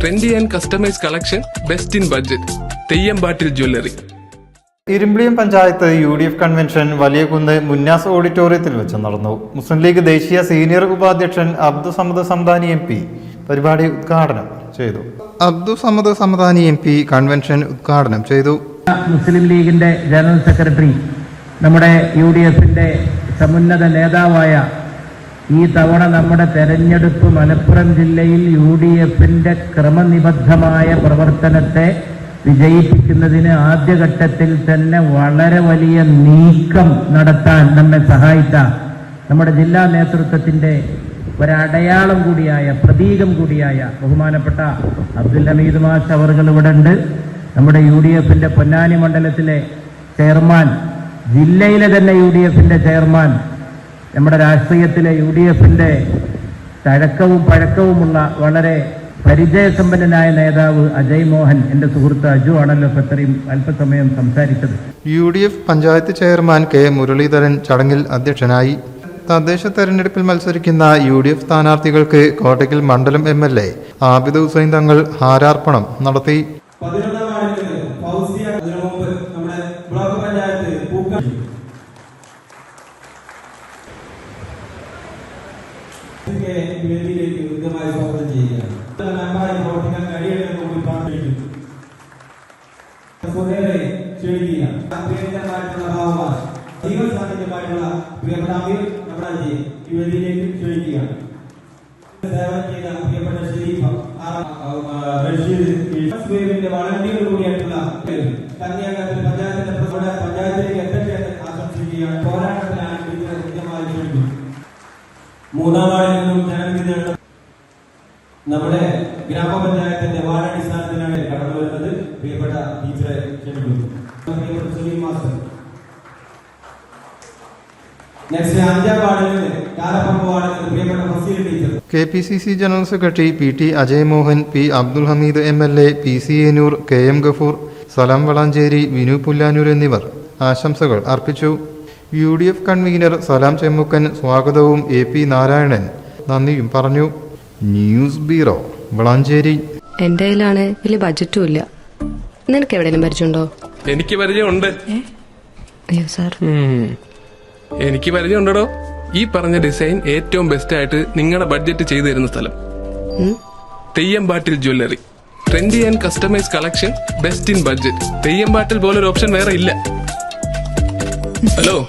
Trendy and customise collection best in budget Theyyampattil jewellery Irimbiliyam panchayat U D F convention Valiyakunnu Munnas ഓഡിറ്റോറിയത്തിൽ വെച്ച് നടന്നു. മുസ്ലിം ലീഗ് ദേശീയ senior ഉപാധ്യക്ഷൻ Abdu Samad Samadani M P പരിപാടി ഉദ്ഘാടനം ചെയ്തു. Abdu Samad Samadani M P convention ഉദ്ഘാടനം ചെയ്തു. മുസ്ലിം ലീഗിന്റെ ജനറൽ സെക്രട്ടറി നമ്മുടെ യു ഡി എഫിന്റെ സമുന്നത നേതാവായ ഈ തവണ നമ്മുടെ തെരഞ്ഞെടുപ്പ് മലപ്പുറം ജില്ലയിൽ യു ഡി എഫിന്റെ ക്രമനിബദ്ധമായ പ്രവർത്തനത്തെ വിജയിപ്പിക്കുന്നതിന് ആദ്യഘട്ടത്തിൽ തന്നെ വളരെ വലിയ നീക്കം നടത്താൻ നമ്മെ സഹായിച്ച നമ്മുടെ ജില്ലാ നേതൃത്വത്തിന്റെ ഒരടയാളം കൂടിയായ പ്രതീകം കൂടിയായ ബഹുമാനപ്പെട്ട അബ്ദുൽ ഹമീദ് മാഷ് അവർകൾ ഇവിടെ ഉണ്ട്. നമ്മുടെ യു ഡി എഫിന്റെ പൊന്നാനി മണ്ഡലത്തിലെ ചെയർമാൻ ജില്ലയിലെ തന്നെ യു ഡി എഫിന്റെ ചെയർമാൻ നമ്മുടെ രാഷ്ട്രീയത്തിലെ യു ഡി എഫിന്റെ തഴക്കവും പഴക്കവുമുള്ള വളരെ പരിചയസമ്പന്നനായ നേതാവ് അജയ് മോഹൻ എന്റെ സുഹൃത്ത് അജു ആണല്ലോ ഇത്രയും അല്പസമയം സംസാരിച്ചത്. U D F panchayat chairman K Muralidharan ചടങ്ങിൽ അധ്യക്ഷനായി തദ്ദേശ തെരഞ്ഞെടുപ്പിൽ മത്സരിക്കുന്ന യു ഡി എഫ് സ്ഥാനാർത്ഥികൾക്ക് കോട്ടയ്ക്കൽ മണ്ഡലം M L A Abid Hussain Thangal ഹാരാർപ്പണം നടത്തി. പതിനൊന്നാം വാർഡിൽ ഫൗസിയ അതിനു മുമ്പ് നമ്മുടെ ബ്ലോക്ക് പഞ്ചായത്ത് വേദിയിലേക്ക് കൃത്യമായി സ്വാഗതം ചെയ്യുകയാണ്. മെമ്പറായി പ്രവർത്തിക്കാൻ കഴിയണമെന്ന് കൂടി പ്രാർത്ഥിക്കുന്നു ക്ഷണിക്കുകയാണ്. പ്രിയങ്കരമായിട്ടുള്ള ഭാവമാർ ജീവൻ സാന്നിധ്യമായിട്ടുള്ള പ്രിയപ്പെട്ട അമീർ നമ്മുടെ ജി ഈ വേദിയിലേക്ക് ക്ഷണിക്കുകയാണ്. സേവനം ചെയ്ത പ്രിയപ്പെട്ട ഷെരീഫ് ആർ. റഷീദ് ഇസ്മായിലിന്റെ കൂടിയായിട്ടുള്ള കന്യാകുമാരി പഞ്ചായത്തിന്റെ പഞ്ചായത്തിലേക്ക് എത്തട്ടെ ആശംസിക്കുകയാണ് പോരാട്ടത്തിലാണ് ടീച്ചർ കൃത്യമായി ക്ഷണിക്കുന്നു മൂന്നാം വാർഡിൽ നിന്നും ജനവിധിയാണ് നമ്മുടെ ഗ്രാമപഞ്ചായത്തിന്റെ വാർഡടിസ്ഥാനത്തിലാണ് കടന്നു വരുന്നത്. പ്രിയപ്പെട്ട ടീച്ചറെ ക്ഷണിക്കുന്നു മാസ്റ്റർ. നെക്സ്റ്റ് അഞ്ചാം വാർഡിൽ നിന്ന് പ്രിയപ്പെട്ട Fasil teacher K P C C general secretary P T Ajay Mohan P Abdul Hameed M L A P C Enur K M Gafoor Salam Valanchery Vinu Pullanur എന്നിവർ ആശംസകൾ അർപ്പിച്ചു. U D F convener Salam Chemmukkan സ്വാഗതവും A P Narayanan. നന്ദിയും പറഞ്ഞു. News bureau Valanchery. എന്റെ കയ്യിലാണ് വലിയ ബജറ്റും ഇല്ല. നിനക്ക് എവിടെയെങ്കിലും പരിചയമുണ്ടോ? എനിക്ക് പരിചയമുണ്ട്. അയ്യോ സാർ. എനിക്ക് പരിചയമുണ്ടോ ഈ പറഞ്ഞ ഡിസൈൻ ഏറ്റവും ബെസ്റ്റ് ആയിട്ട് നിങ്ങളുടെ ബഡ്ജറ്റ് ചെയ്തു തരുന്ന സ്ഥലം? Theyyampattil jewellery trendy and customise collection best in budget Theyyampattil ഒരു ഓപ്ഷൻ വേറെ ഇല്ല. ഹലോ